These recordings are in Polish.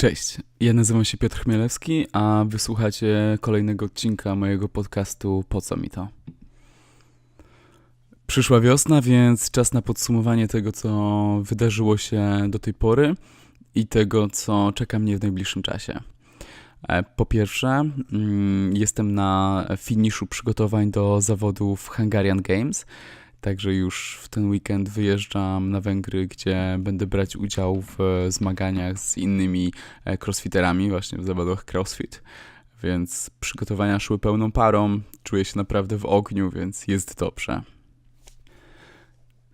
Cześć, ja nazywam się Piotr Chmielewski, a wysłuchacie kolejnego odcinka mojego podcastu Po co mi to? Przyszła wiosna, więc czas na podsumowanie tego, co wydarzyło się do tej pory i tego, co czeka mnie w najbliższym czasie. E, po pierwsze, mm, jestem na finiszu przygotowań do zawodów Hungarian Games, Także już w ten weekend wyjeżdżam na Węgry, gdzie będę brać udział w zmaganiach z innymi e, crossfiterami, właśnie w zawodach crossfit. Więc przygotowania szły pełną parą, czuję się naprawdę w ogniu, więc jest dobrze.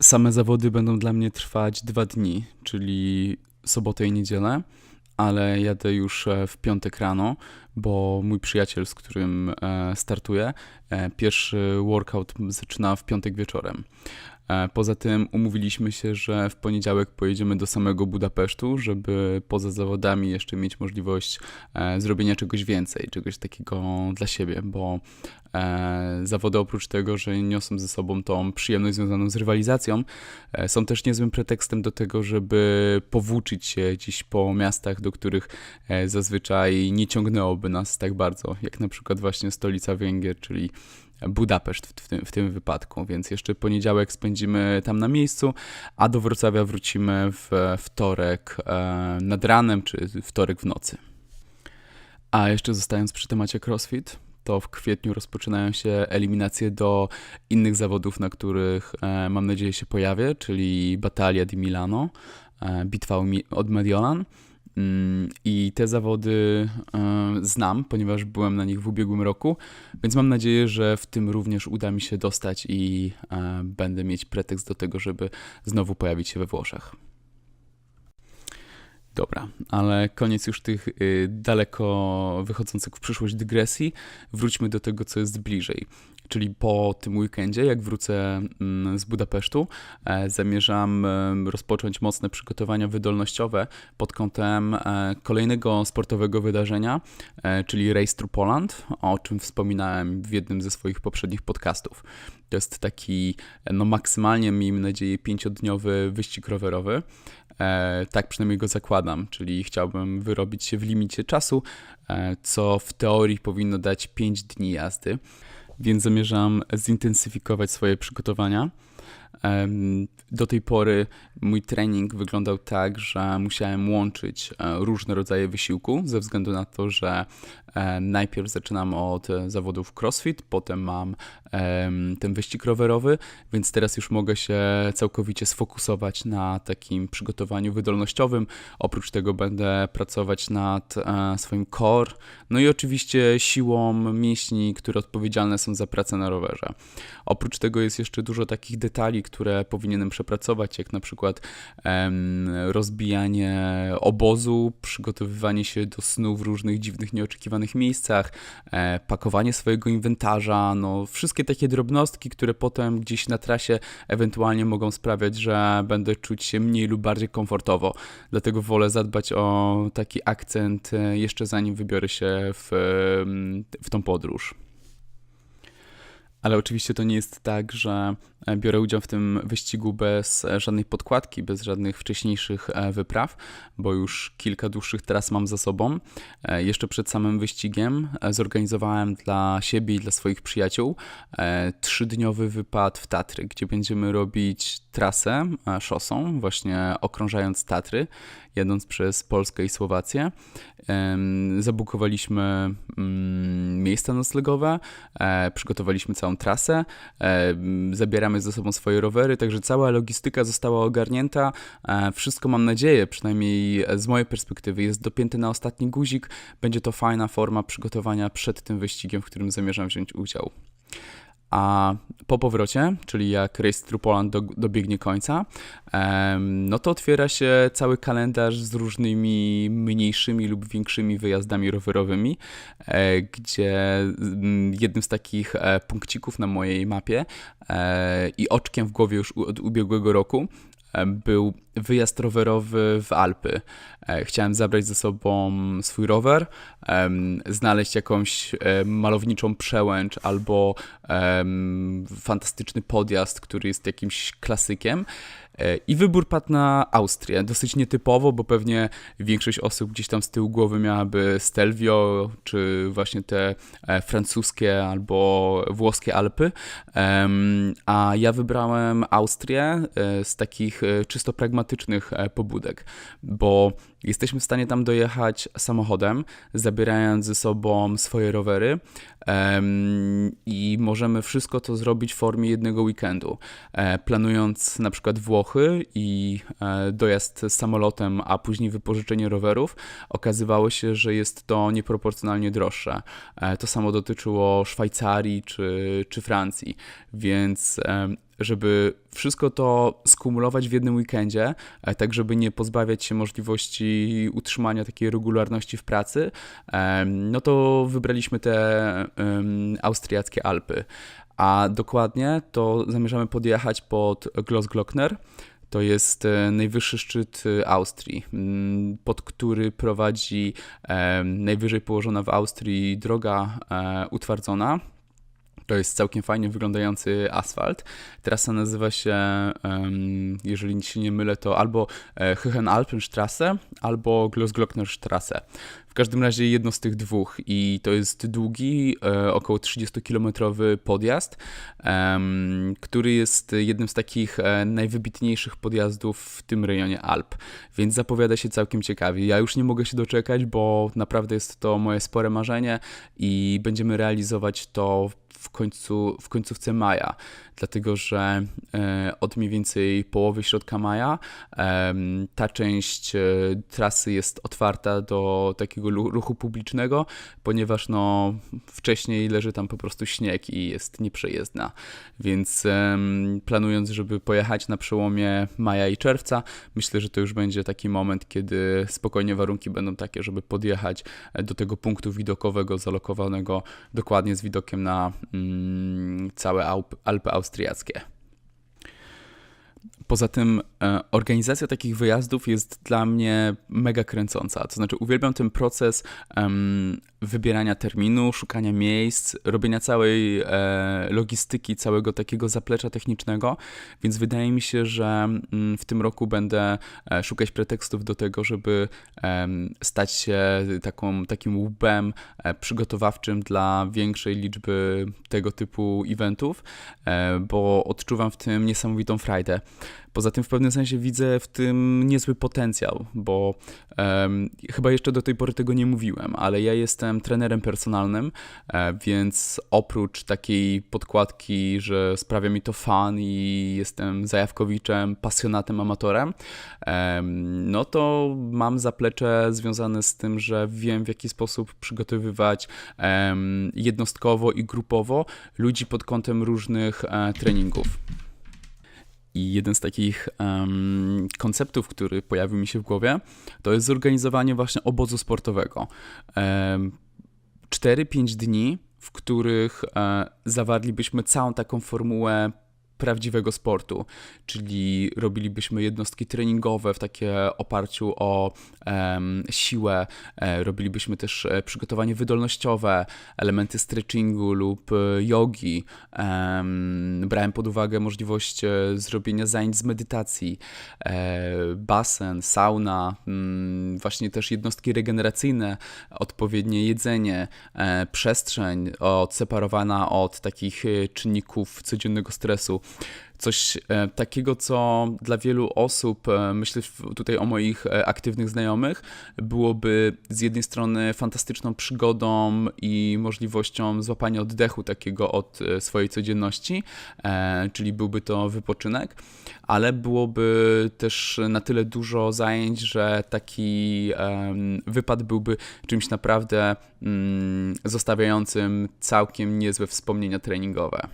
Same zawody będą dla mnie trwać dwa dni, czyli sobotę i niedzielę ale jadę już e, w piątek rano, bo mój przyjaciel, z którym e, startuję, e, pierwszy workout zaczyna w piątek wieczorem. Poza tym umówiliśmy się, że w poniedziałek pojedziemy do samego Budapesztu, żeby poza zawodami jeszcze mieć możliwość zrobienia czegoś więcej, czegoś takiego dla siebie, bo E, zawody oprócz tego, że niosą ze sobą tą przyjemność związaną z rywalizacją, e, są też niezłym pretekstem do tego, żeby powłóczyć się gdzieś po miastach, do których e, zazwyczaj nie ciągnęłoby nas tak bardzo, jak na przykład właśnie stolica Węgier, czyli Budapeszt w tym, w tym wypadku, więc jeszcze poniedziałek spędzimy tam na miejscu, a do Wrocławia wrócimy w wtorek nad ranem, czy wtorek w nocy. A jeszcze zostając przy temacie CrossFit, to w kwietniu rozpoczynają się eliminacje do innych zawodów, na których e, mam nadzieję się pojawię, czyli Batalia di Milano, e, bitwa od Mediolan. Mm, I te zawody e, znam, ponieważ byłem na nich w ubiegłym roku, więc mam nadzieję, że w tym również uda mi się dostać i będę mieć pretekst do tego, żeby znowu pojawić się we Włoszech. Dobra, ale koniec już tych y, daleko wychodzących w przyszłość dygresji. Wróćmy do tego, co jest bliżej. Czyli po tym weekendzie, jak wrócę mm, z Budapesztu, e, zamierzam e, rozpocząć mocne przygotowania wydolnościowe pod kątem e, kolejnego sportowego wydarzenia, czyli Race Through Poland, o czym wspominałem w jednym ze swoich poprzednich podcastów. To jest taki, no maksymalnie, miejmy nadzieję, pięciodniowy wyścig rowerowy. E, tak przynajmniej go zakładam, czyli chciałbym wyrobić się w limicie czasu, e, co w teorii powinno dać 5 dni jazdy, więc zamierzam zintensyfikować swoje przygotowania. Do tej pory mój trening wyglądał tak, że musiałem łączyć e, różne rodzaje wysiłku, ze względu na to, że e, najpierw zaczynam od zawodów crossfit, potem mam ten wyścig rowerowy, więc teraz już mogę się całkowicie sfokusować na takim przygotowaniu wydolnościowym. Oprócz tego będę pracować nad e, swoim core, no i oczywiście siłą mięśni, które odpowiedzialne są za pracę na rowerze. Oprócz tego jest jeszcze dużo takich detali, które powinienem przepracować, jak na przykład rozbijanie obozu, przygotowywanie się do snu w różnych dziwnych, nieoczekiwanych miejscach, e, pakowanie swojego inwentarza, no wszystkie takie drobnostki, które potem gdzieś na trasie ewentualnie mogą sprawiać, że będę czuć się mniej lub bardziej komfortowo. Dlatego wolę zadbać o taki akcent e, jeszcze zanim wybiorę się w, w tą podróż. Ale oczywiście to nie jest tak, że e, biorę udział w tym wyścigu bez e, żadnej podkładki, bez żadnych wcześniejszych e, wypraw, bo już kilka dłuższych tras mam za sobą. Jeszcze przed samym wyścigiem zorganizowałem dla siebie i dla swoich przyjaciół trzydniowy wypad w Tatry, gdzie będziemy robić trasę szosą, właśnie okrążając Tatry, jadąc przez Polskę i Słowację. Zabukowaliśmy mm, miejsca noclegowe, przygotowaliśmy całą trasę, e, zabieramy ze sobą swoje rowery, także cała logistyka została ogarnięta. E, wszystko mam nadzieję, przynajmniej z mojej perspektywy, jest dopięte na ostatni guzik. Będzie to fajna forma przygotowania przed tym wyścigiem, w którym zamierzam wziąć udział. A po powrocie, czyli jak Race Through Poland do, dobiegnie końca, no to otwiera się cały kalendarz z różnymi mniejszymi lub większymi wyjazdami rowerowymi, e, gdzie mm, jednym z takich e, punkcików na mojej mapie e, i oczkiem w głowie już od ubiegłego roku był wyjazd rowerowy w Alpy. E, chciałem zabrać ze sobą swój rower, znaleźć jakąś malowniczą przełęcz albo fantastyczny podjazd, który jest jakimś klasykiem E, I wybór padł na Austrię. Dosyć nietypowo, bo pewnie większość osób gdzieś tam z tyłu głowy miałaby Stelvio, czy właśnie te e, francuskie albo włoskie Alpy. A ja wybrałem Austrię e, z takich e, czysto pragmatycznych e, pobudek, bo jesteśmy w stanie tam dojechać samochodem, zabierając ze sobą swoje rowery em, i możemy wszystko to zrobić w formie jednego weekendu. E, Planując na przykład Włochy i e, dojazd samolotem, a później wypożyczenie rowerów, okazywało się, że jest to nieproporcjonalnie droższe. E, To samo dotyczyło Szwajcarii czy, czy Francji, więc żeby wszystko to skumulować w jednym weekendzie, e, tak żeby nie pozbawiać się możliwości utrzymania takiej regularności w pracy, no to wybraliśmy te austriackie Alpy. A dokładnie to zamierzamy podjechać pod Glossglockner. To jest e, najwyższy szczyt e, Austrii, pod który prowadzi najwyżej położona w Austrii droga utwardzona. To jest całkiem fajnie wyglądający asfalt. Trasa nazywa się, jeżeli się nie mylę, to albo e, Höhenalpenstrasse, albo Glossglocknerstrasse. Każdym razie jedno z tych dwóch i to jest długi, e, około 30-kilometrowy podjazd, który jest jednym z takich e, najwybitniejszych podjazdów w tym rejonie Alp, więc zapowiada się całkiem ciekawie. Ja już nie mogę się doczekać, bo naprawdę jest to moje spore marzenie i będziemy realizować to w końcu, w końcówce maja, dlatego że e, od mniej więcej połowy środka maja ta część e, trasy jest otwarta do takiego ruchu publicznego, ponieważ no, wcześniej leży tam po prostu śnieg i jest nieprzejezdna. Więc planując, żeby pojechać na przełomie maja i czerwca, myślę, że to już będzie taki moment, kiedy spokojnie warunki będą takie, żeby podjechać e, do tego punktu widokowego zalokowanego dokładnie z widokiem na mm, całe Alp, Alpy austriackie. Poza tym e, organizacja takich wyjazdów jest dla mnie mega kręcąca. To znaczy, uwielbiam ten proces em, wybierania terminu, szukania miejsc, robienia całej e, logistyki, całego takiego zaplecza technicznego, więc wydaje mi się, że mm, w tym roku będę e, szukać pretekstów do tego, żeby em, stać się taką, takim łbem e, przygotowawczym dla większej liczby tego typu eventów, e, bo odczuwam w tym niesamowitą frajdę. Poza tym w pewnym sensie widzę w tym niezły potencjał, bo em, chyba jeszcze do tej pory tego nie mówiłem, ale ja jestem trenerem personalnym, e, więc oprócz takiej podkładki, że sprawia mi to fan i jestem zajawkowiczem, pasjonatem, amatorem, em, no to mam zaplecze związane z tym, że wiem w jaki sposób przygotowywać jednostkowo i grupowo ludzi pod kątem różnych e, treningów. I jeden z takich em, konceptów, który pojawił mi się w głowie, to jest zorganizowanie właśnie obozu sportowego. Em, 4-5 dni, w których e, zawarlibyśmy całą taką formułę prawdziwego sportu, czyli robilibyśmy jednostki treningowe w takie oparciu o em, siłę, e, robilibyśmy też e, przygotowanie wydolnościowe, elementy stretchingu lub e, jogi. Em, brałem pod uwagę możliwość e, zrobienia zajęć z medytacji, e, basen, sauna, mm, właśnie też jednostki regeneracyjne, odpowiednie jedzenie, e, przestrzeń odseparowana od takich e, czynników codziennego stresu. Coś e, takiego, co dla wielu osób, e, myślę tutaj o moich e, aktywnych znajomych, byłoby z jednej strony fantastyczną przygodą i możliwością złapania oddechu takiego od swojej codzienności, czyli byłby to wypoczynek, ale byłoby też na tyle dużo zajęć, że taki wypad byłby czymś naprawdę mm, zostawiającym całkiem niezłe wspomnienia treningowe.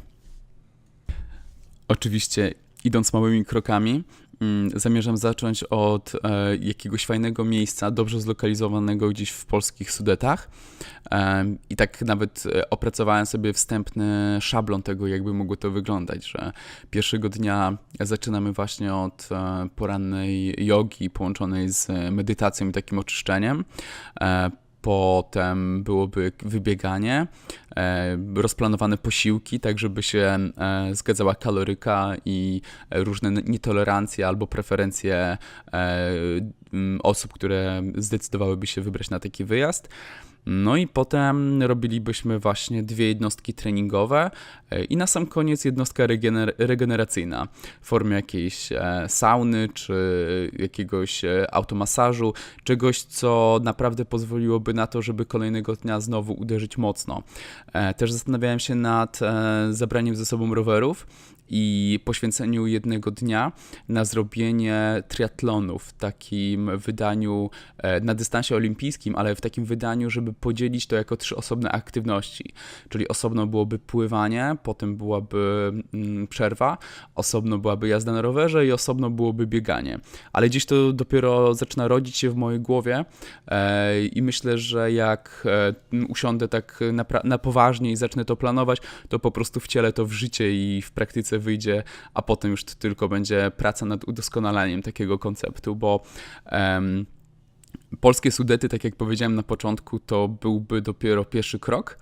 Oczywiście, idąc małymi krokami, mm, zamierzam zacząć od e, jakiegoś fajnego miejsca, dobrze zlokalizowanego gdzieś w polskich Sudetach. Em, I tak nawet e, opracowałem sobie wstępny szablon tego, jakby mogło to wyglądać, że pierwszego dnia zaczynamy właśnie od e, porannej jogi połączonej z medytacją i takim oczyszczeniem. Potem byłoby wybieganie, e, rozplanowane posiłki, tak żeby się e, zgadzała kaloryka i różne nietolerancje albo preferencje e, osób, które zdecydowałyby się wybrać na taki wyjazd. No i potem robilibyśmy właśnie dwie jednostki treningowe e, i na sam koniec jednostka regener- regeneracyjna w formie jakiejś e, sauny czy jakiegoś e, automasażu, czegoś co naprawdę pozwoliłoby na to, żeby kolejnego dnia znowu uderzyć mocno. Też zastanawiałem się nad zabraniem ze sobą rowerów i poświęceniu jednego dnia na zrobienie triatlonu w takim wydaniu na dystansie olimpijskim, ale w takim wydaniu, żeby podzielić to jako trzy osobne aktywności. Czyli osobno byłoby pływanie, potem byłaby mm, przerwa, osobno byłaby jazda na rowerze i osobno byłoby bieganie. Ale gdzieś to dopiero zaczyna rodzić się w mojej głowie e, i myślę, że jak e, usiądę tak na, na poważnie i zacznę to planować, to po prostu wcielę to w życie i w praktyce wyjdzie, a potem już to tylko będzie praca nad udoskonalaniem takiego konceptu, bo em, polskie Sudety, tak jak powiedziałem na początku, to byłby dopiero pierwszy krok,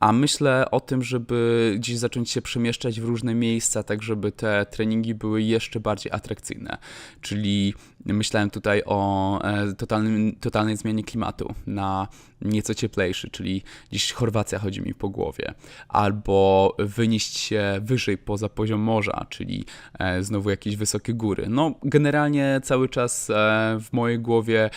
a myślę o tym, żeby gdzieś zacząć się przemieszczać w różne miejsca, tak żeby te treningi były jeszcze bardziej atrakcyjne. Czyli myślałem tutaj o e, totalnym, totalnej zmianie klimatu na nieco cieplejszy, czyli gdzieś Chorwacja chodzi mi po głowie, albo wynieść się wyżej poza poziom morza, czyli e, znowu jakieś wysokie góry. No, generalnie cały czas e, w mojej głowie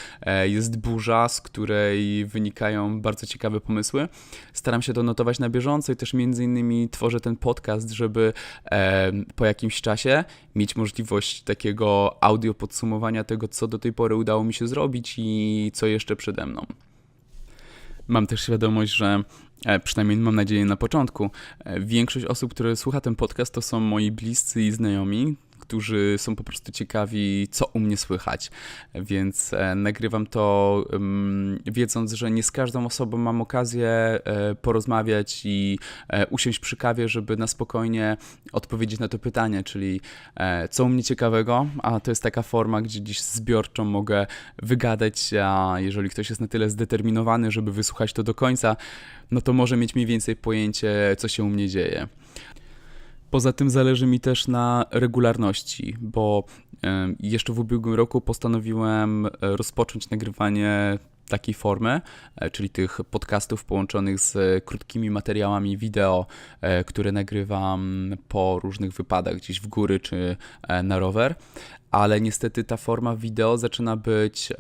jest burza, z której wynikają bardzo ciekawe pomysły. Staram się to notować na bieżąco i też między innymi tworzę ten podcast, żeby e, po jakimś czasie mieć możliwość takiego audio podsumowania tego, co do tej pory udało mi się zrobić i co jeszcze przede mną. Mam też świadomość, że e, przynajmniej mam nadzieję na początku, e, większość osób, które słucha ten podcast, to są moi bliscy i znajomi, którzy są po prostu ciekawi, co u mnie słychać. Więc e, nagrywam to ym, wiedząc, że nie z każdą osobą mam okazję e, porozmawiać i e, usiąść przy kawie, żeby na spokojnie odpowiedzieć na to pytanie, czyli co u mnie ciekawego, a to jest taka forma, gdzie dziś zbiorczo mogę wygadać, a jeżeli ktoś jest na tyle zdeterminowany, żeby wysłuchać to do końca, no to może mieć mniej więcej pojęcie, co się u mnie dzieje. Poza tym zależy mi też na regularności, bo jeszcze w ubiegłym roku postanowiłem e, rozpocząć nagrywanie takiej formy, e, czyli tych podcastów połączonych z krótkimi materiałami wideo, e, które nagrywam po różnych wypadach gdzieś w góry czy na rower. Ale niestety ta forma wideo zaczyna być e,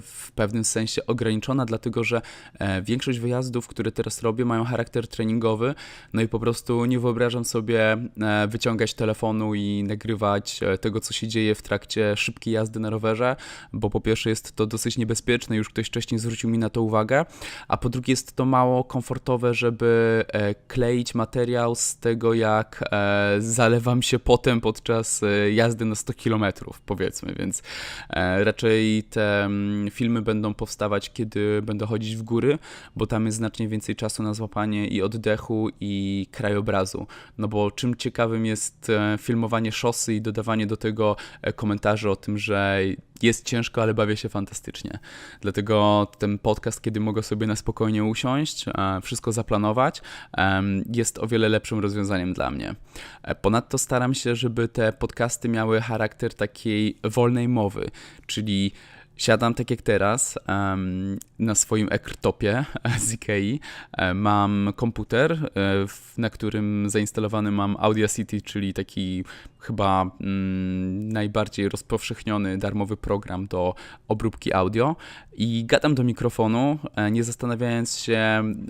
w pewnym sensie ograniczona, dlatego że e, większość wyjazdów, które teraz robię, mają charakter treningowy, no i po prostu nie wyobrażam sobie e, wyciągać telefonu i nagrywać tego, co się dzieje w trakcie szybkiej jazdy na rowerze, bo po pierwsze jest to dosyć niebezpieczne, już ktoś wcześniej zwrócił mi na to uwagę, a po drugie jest to mało komfortowe, żeby kleić materiał z tego, jak zalewam się potem podczas jazdy na 100 km, powiedzmy, więc e, raczej te mm, filmy będą powstawać, kiedy będę chodzić w góry, bo tam jest znacznie więcej czasu na złapanie i oddechu, i krajobrazu. No bo czym ciekawym jest e, filmowanie szosy i dodawanie do tego e, komentarzy o tym, że jest ciężko, ale bawię się fantastycznie. Dlatego ten podcast, kiedy mogę sobie na spokojnie usiąść, e, wszystko zaplanować, jest o wiele lepszym rozwiązaniem dla mnie. E, Ponadto staram się, żeby te podcasty miały charakter takiej wolnej mowy, czyli Siadam tak jak teraz na swoim ekrtopie z Ikei. E, Mam komputer, na którym zainstalowany mam Audacity, czyli taki chyba mm, najbardziej rozpowszechniony darmowy program do obróbki audio i gadam do mikrofonu, e, nie zastanawiając się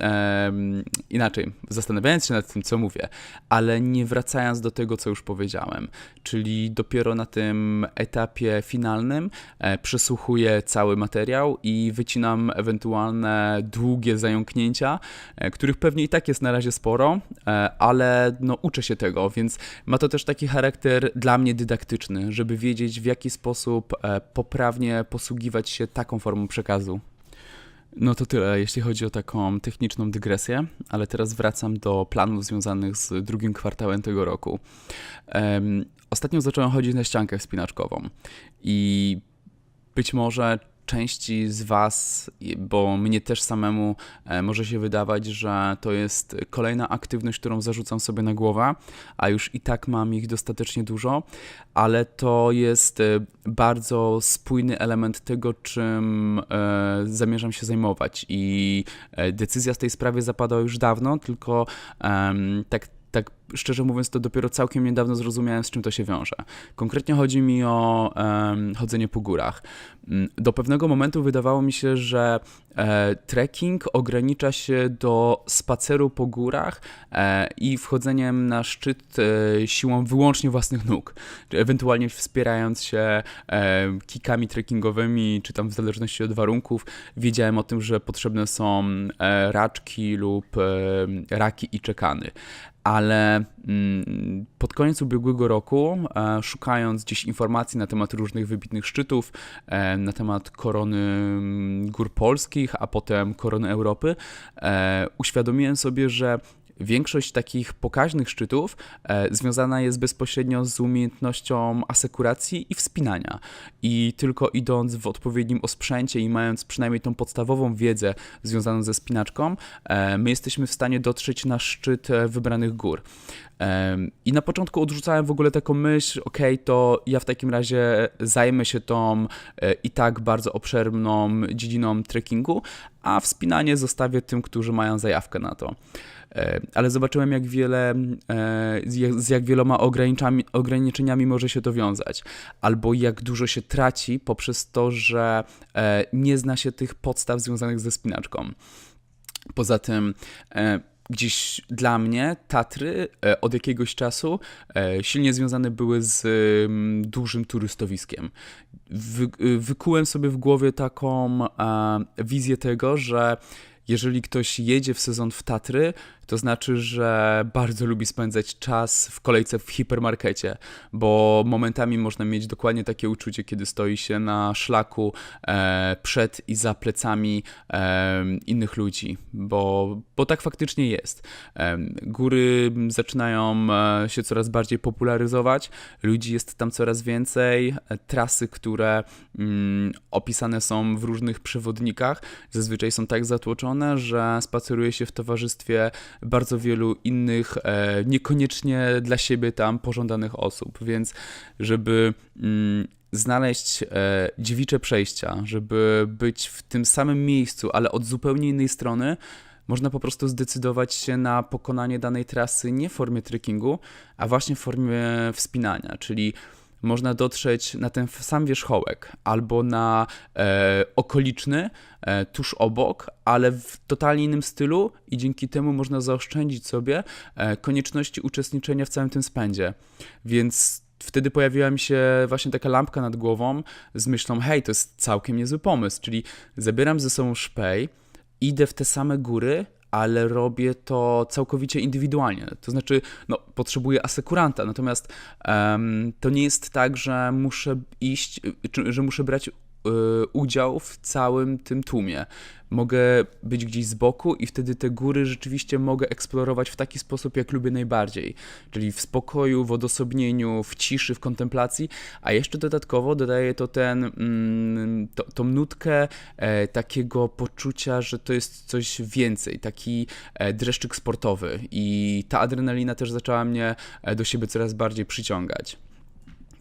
em, inaczej, zastanawiając się nad tym, co mówię, ale nie wracając do tego, co już powiedziałem. Czyli dopiero na tym etapie finalnym e, przesłuchuję cały materiał i wycinam ewentualne długie zająknięcia, e, których pewnie i tak jest na razie sporo, e, ale no uczę się tego, więc ma to też taki charakter dla mnie dydaktyczny, żeby wiedzieć w jaki sposób e, poprawnie posługiwać się taką formą przekazu. No to tyle, jeśli chodzi o taką techniczną dygresję, ale teraz wracam do planów związanych z drugim kwartałem tego roku. Ostatnio zacząłem chodzić na ściankę wspinaczkową i być może części z Was, bo mnie też samemu e, może się wydawać, że to jest kolejna aktywność, którą zarzucam sobie na głowę, a już i tak mam ich dostatecznie dużo, ale to jest e, bardzo spójny element tego, czym e, zamierzam się zajmować. I decyzja w tej sprawie zapadła już dawno, tylko tak tak szczerze mówiąc, to dopiero całkiem niedawno zrozumiałem, z czym to się wiąże. Konkretnie chodzi mi o chodzenie po górach. Mm, do pewnego momentu wydawało mi się, że e, trekking ogranicza się do spaceru po górach e, i wchodzeniem na szczyt e, siłą wyłącznie własnych nóg, ewentualnie wspierając się e, kikami trekkingowymi, czy tam w zależności od warunków. Wiedziałem o tym, że potrzebne są e, raczki lub e, raki i czekany ale mm, pod koniec ubiegłego roku, e, szukając gdzieś informacji na temat różnych wybitnych szczytów, e, na temat korony mm, gór polskich, a potem korony Europy, e, uświadomiłem sobie, że Większość takich pokaźnych szczytów e, związana jest bezpośrednio z umiejętnością asekuracji i wspinania. I tylko idąc w odpowiednim osprzęcie i mając przynajmniej tą podstawową wiedzę związaną ze spinaczką, e, my jesteśmy w stanie dotrzeć na szczyt e, wybranych gór. I na początku odrzucałem w ogóle taką myśl, ok, to ja w takim razie zajmę się tą i tak bardzo obszerną dziedziną trekkingu, a wspinanie zostawię tym, którzy mają zajawkę na to. E, ale zobaczyłem, jak wiele, e, z jak wieloma ograniczeniami może się to wiązać, albo jak dużo się traci poprzez to, że e, nie zna się tych podstaw związanych ze spinaczką. Poza tym, gdzieś dla mnie Tatry od jakiegoś czasu silnie związane były z dużym turystowiskiem. wykułem sobie w głowie taką wizję tego, że jeżeli ktoś jedzie w sezon w Tatry, to znaczy, że bardzo lubi spędzać czas w kolejce w hipermarkecie, bo momentami można mieć dokładnie takie uczucie, kiedy stoi się na szlaku e, przed i za plecami e, innych ludzi, bo, bo tak faktycznie jest. E, góry zaczynają e, się coraz bardziej popularyzować, ludzi jest tam coraz więcej, e, trasy, które mm, opisane są w różnych przewodnikach, zazwyczaj są tak zatłoczone, że spaceruje się w towarzystwie bardzo wielu innych, e, niekoniecznie dla siebie tam pożądanych osób, więc żeby mm, znaleźć e, dziewicze przejścia, żeby być w tym samym miejscu, ale od zupełnie innej strony, można po prostu zdecydować się na pokonanie danej trasy nie w formie trekkingu, a właśnie w formie wspinania, czyli można dotrzeć na ten sam wierzchołek albo na e, okoliczny, e, tuż obok, ale w totalnie innym stylu i dzięki temu można zaoszczędzić sobie e, konieczności uczestniczenia w całym tym spędzie. Więc wtedy pojawiła mi się właśnie taka lampka nad głową z myślą, hej, to jest całkiem niezły pomysł, czyli zabieram ze sobą szpej, idę w te same góry, ale robię to całkowicie indywidualnie. To znaczy, no, potrzebuję asekuranta, natomiast um, to nie jest tak, że muszę iść, że muszę brać udział w całym tym tłumie. Mogę być gdzieś z boku i wtedy te góry rzeczywiście mogę eksplorować w taki sposób, jak lubię najbardziej. Czyli w spokoju, w odosobnieniu, w ciszy, w kontemplacji, a jeszcze dodatkowo dodaje to ten, mm, to, tą nutkę e, takiego poczucia, że to jest coś więcej, taki e, dreszczyk sportowy i ta adrenalina też zaczęła mnie e, do siebie coraz bardziej przyciągać.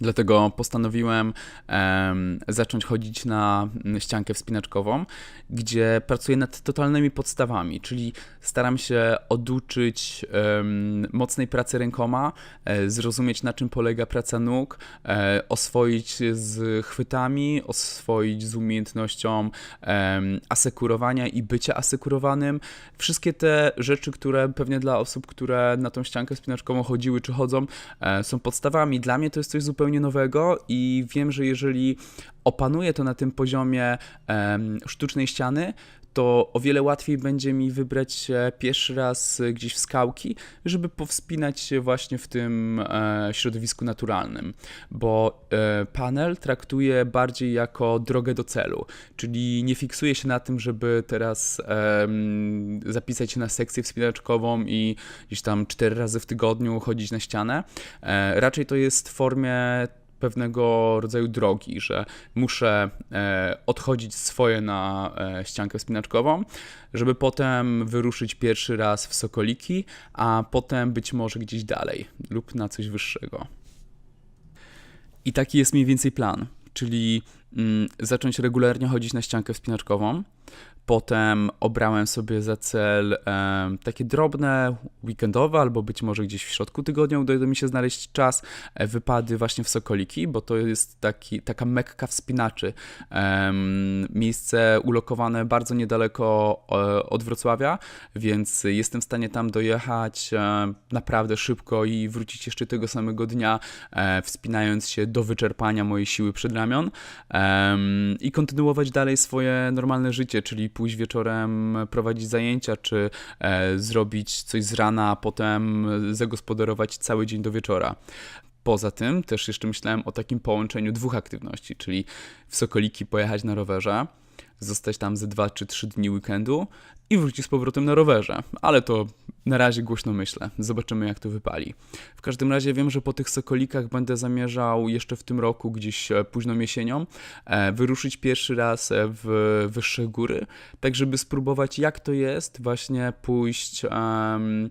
Dlatego postanowiłem um, zacząć chodzić na ściankę wspinaczkową, gdzie pracuję nad totalnymi podstawami, czyli staram się oduczyć um, mocnej pracy rękoma, e, zrozumieć na czym polega praca nóg, e, oswoić z chwytami, oswoić z umiejętnością um, asekurowania i bycia asekurowanym. Wszystkie te rzeczy, które pewnie dla osób, które na tą ściankę wspinaczkową chodziły czy chodzą, e, są podstawami. Dla mnie to jest coś zupełnie zupełnie nowego i wiem, że jeżeli opanuję to na tym poziomie sztucznej ściany, to o wiele łatwiej będzie mi wybrać się pierwszy raz gdzieś w skałki, żeby powspinać się właśnie w tym e, środowisku naturalnym, bo e, panel traktuje bardziej jako drogę do celu, czyli nie fiksuje się na tym, żeby teraz zapisać się na sekcję wspinaczkową i gdzieś tam cztery razy w tygodniu chodzić na ścianę. E, raczej to jest w formie pewnego rodzaju drogi, że muszę e, odchodzić swoje na e, ściankę wspinaczkową, żeby potem wyruszyć pierwszy raz w Sokoliki, a potem być może gdzieś dalej lub na coś wyższego. I taki jest mniej więcej plan, czyli mm, zacząć regularnie chodzić na ściankę wspinaczkową, Potem obrałem sobie za cel takie drobne, weekendowe, albo być może gdzieś w środku tygodnia uda mi się znaleźć czas, e, wypady właśnie w Sokoliki, bo to jest taki, taka mekka wspinaczy. Miejsce ulokowane bardzo niedaleko e, od Wrocławia, więc jestem w stanie tam dojechać e, naprawdę szybko i wrócić jeszcze tego samego dnia, wspinając się do wyczerpania mojej siły przedramion i kontynuować dalej swoje normalne życie, czyli pójść wieczorem prowadzić zajęcia, czy e, zrobić coś z rana, a potem zagospodarować cały dzień do wieczora. Poza tym też jeszcze myślałem o takim połączeniu dwóch aktywności, czyli w Sokoliki pojechać na rowerze, zostać tam ze 2 czy 3 dni weekendu i wrócić z powrotem na rowerze. Ale to na razie głośno myślę. Zobaczymy, jak to wypali. W każdym razie wiem, że po tych sokolikach będę zamierzał jeszcze w tym roku, gdzieś e, późną jesienią, e, wyruszyć pierwszy raz e, w wyższe góry, tak żeby spróbować, jak to jest właśnie pójść. Um,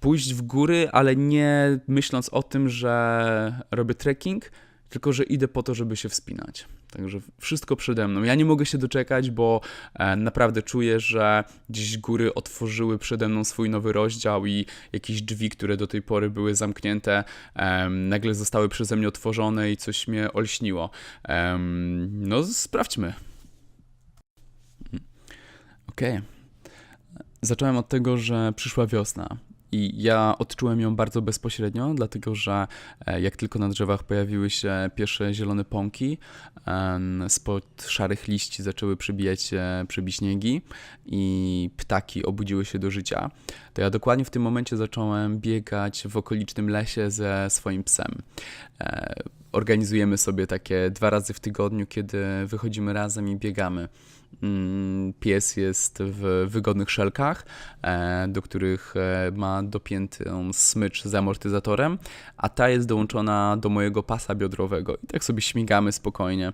pójść w góry, ale nie myśląc o tym, że robię trekking, tylko że idę po to, żeby się wspinać. Także wszystko przede mną. Ja nie mogę się doczekać, bo e, naprawdę czuję, że dziś góry otworzyły przede mną swój nowy rozdział i jakieś drzwi, które do tej pory były zamknięte, nagle zostały przeze mnie otworzone i coś mnie olśniło. no, sprawdźmy. Okej. Okay. Zacząłem od tego, że przyszła wiosna. I ja odczułem ją bardzo bezpośrednio, dlatego że e, jak tylko na drzewach pojawiły się pierwsze zielone pąki, spod szarych liści zaczęły przybijać się przybiśniegi i ptaki obudziły się do życia, to ja dokładnie w tym momencie zacząłem biegać w okolicznym lesie ze swoim psem. E, organizujemy sobie takie dwa razy w tygodniu, kiedy wychodzimy razem i biegamy. Mm, pies jest w wygodnych szelkach, e, do których e, ma dopiętą smycz z amortyzatorem, a ta jest dołączona do mojego pasa biodrowego. I tak sobie śmigamy spokojnie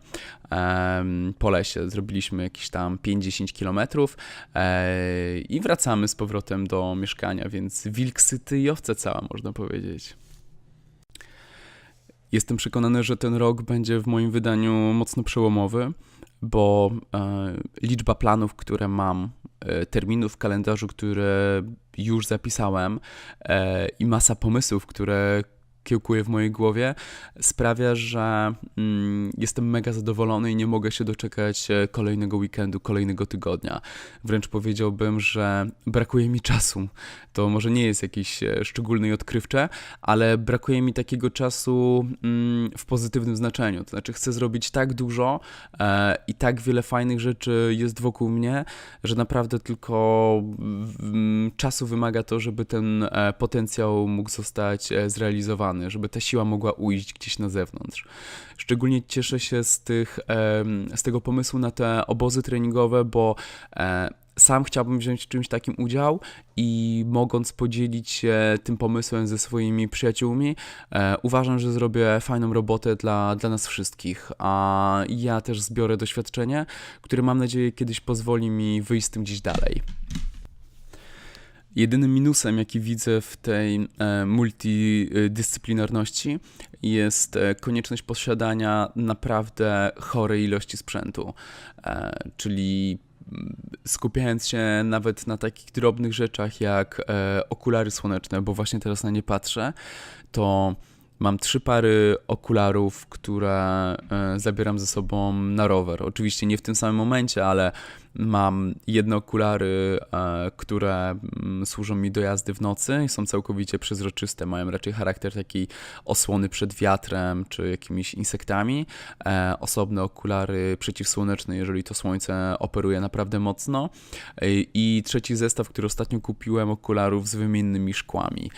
po lesie. Zrobiliśmy jakieś tam 5-10 kilometrów e, i wracamy z powrotem do mieszkania, więc wilk syty i owce cała, można powiedzieć. Jestem przekonany, że ten rok będzie w moim wydaniu mocno przełomowy bo e, liczba planów, które mam, e, terminów w kalendarzu, które już zapisałem e, i masa pomysłów, które kiełkuje w mojej głowie, sprawia, że mm, jestem mega zadowolony i nie mogę się doczekać e, kolejnego weekendu, kolejnego tygodnia. Wręcz powiedziałbym, że brakuje mi czasu. To może nie jest jakieś e, szczególne i odkrywcze, ale brakuje mi takiego czasu mm, w pozytywnym znaczeniu. To znaczy, chcę zrobić tak dużo e, i tak wiele fajnych rzeczy jest wokół mnie, że naprawdę tylko mm, czasu wymaga to, żeby ten e, potencjał mógł zostać e, zrealizowany żeby ta siła mogła ujść gdzieś na zewnątrz. Szczególnie cieszę się z, tych, z tego pomysłu na te obozy treningowe, bo e, sam chciałbym wziąć w czymś takim udział i mogąc podzielić się tym pomysłem ze swoimi przyjaciółmi, e, uważam, że zrobię fajną robotę dla, dla nas wszystkich, a ja też zbiorę doświadczenie, które mam nadzieję kiedyś pozwoli mi wyjść z tym gdzieś dalej. Jedynym minusem, jaki widzę w tej e, multidyscyplinarności, jest e, konieczność posiadania naprawdę chorej ilości sprzętu, e, czyli mm, skupiając się nawet na takich drobnych rzeczach jak okulary słoneczne, bo właśnie teraz na nie patrzę, to Mam trzy pary okularów, które zabieram ze sobą na rower. Oczywiście nie w tym samym momencie, ale Mam jedne okulary, e, które mm, służą mi do jazdy w nocy i są całkowicie przezroczyste. Mają raczej charakter takiej osłony przed wiatrem czy jakimiś insektami. E, osobne okulary przeciwsłoneczne, jeżeli to słońce operuje naprawdę mocno. E, I trzeci zestaw, który ostatnio kupiłem, okularów z wymiennymi szkłami.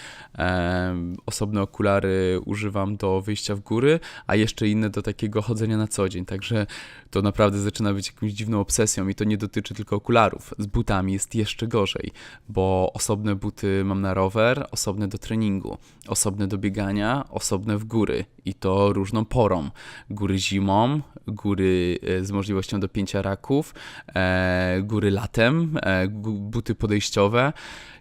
Osobne okulary używam do wyjścia w góry, a jeszcze inne do takiego chodzenia na co dzień. Także to naprawdę zaczyna być jakąś dziwną obsesją i to nie do dotyczy tylko okularów. Z butami jest jeszcze gorzej, bo osobne buty mam na rower, osobne do treningu, osobne do biegania, osobne w góry i to różną porą. Góry zimą, góry e, z możliwością dopięcia raków, e, góry latem, e, buty podejściowe.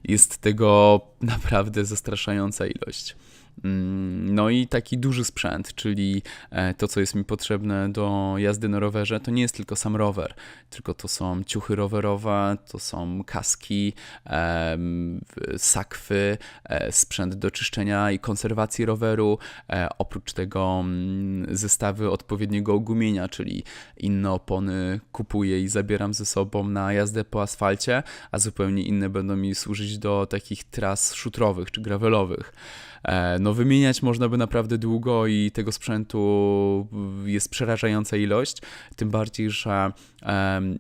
Jest tego naprawdę zastraszająca ilość. Mm, No i taki duży sprzęt, czyli e, to, co jest mi potrzebne do jazdy na rowerze, to nie jest tylko sam rower, tylko to są ciuchy rowerowe, to są kaski, sakwy, e, sprzęt do czyszczenia i konserwacji roweru, e, oprócz tego mm, zestawy odpowiedniego ogumienia, czyli inne opony kupuję i zabieram ze sobą na jazdę po asfalcie, a zupełnie inne będą mi służyć do takich tras szutrowych czy gravelowych. E, No, wymieniać można by naprawdę długo i tego sprzętu jest przerażająca ilość. Tym bardziej, że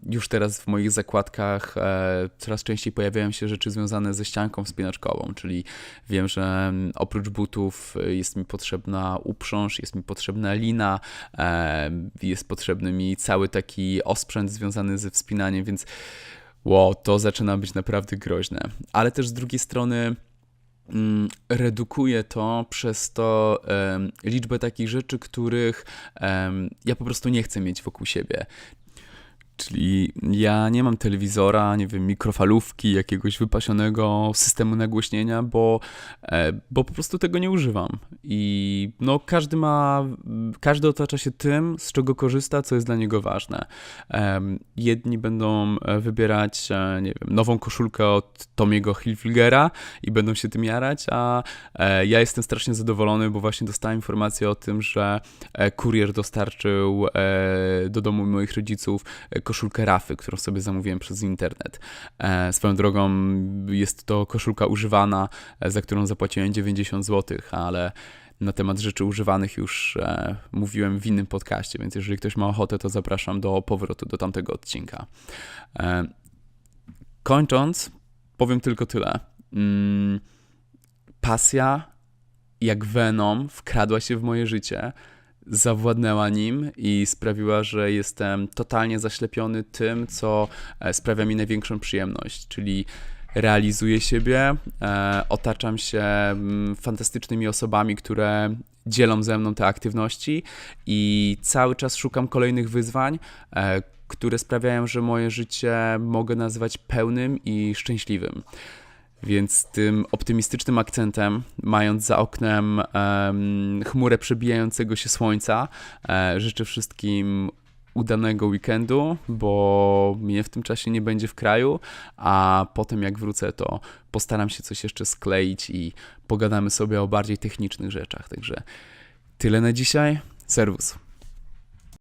już teraz w moich zakładkach e, coraz częściej pojawiają się rzeczy związane ze ścianką wspinaczkową, czyli wiem, że oprócz butów e, jest mi potrzebna uprząż, jest mi potrzebna lina, jest potrzebny mi cały taki osprzęt związany ze wspinaniem, więc wow, to zaczyna być naprawdę groźne. Ale też z drugiej strony redukuje to przez to liczbę takich rzeczy, których ja po prostu nie chcę mieć wokół siebie. Czyli ja nie mam telewizora, nie wiem, mikrofalówki, jakiegoś wypasionego systemu nagłośnienia, bo, e, bo po prostu tego nie używam. I no, każdy ma, każdy otacza się tym, z czego korzysta, co jest dla niego ważne. Jedni będą e, wybierać, e, nie wiem, nową koszulkę od Tomiego Hilfigera i będą się tym jarać, a ja jestem strasznie zadowolony, bo właśnie dostałem informację o tym, że kurier dostarczył do domu moich rodziców koszulkę Rafy, którą sobie zamówiłem przez internet. E, Swoją drogą jest to koszulka używana, e, za którą zapłaciłem 90 zł, ale na temat rzeczy używanych już e, mówiłem w innym podcaście, więc jeżeli ktoś ma ochotę, to zapraszam do powrotu do tamtego odcinka. E, kończąc, powiem tylko tyle. Mm, pasja, jak Venom, wkradła się w moje życie, zawładnęła nim i sprawiła, że jestem totalnie zaślepiony tym, co e, sprawia mi największą przyjemność, czyli realizuję siebie, e, otaczam się mm, fantastycznymi osobami, które dzielą ze mną te aktywności i cały czas szukam kolejnych wyzwań, e, które sprawiają, że moje życie mogę nazywać pełnym i szczęśliwym. Więc tym optymistycznym akcentem, mając za oknem em, chmurę przebijającego się słońca, e, życzę wszystkim udanego weekendu, bo mnie w tym czasie nie będzie w kraju, a potem jak wrócę, to postaram się coś jeszcze skleić i pogadamy sobie o bardziej technicznych rzeczach. Także tyle na dzisiaj. Serwus.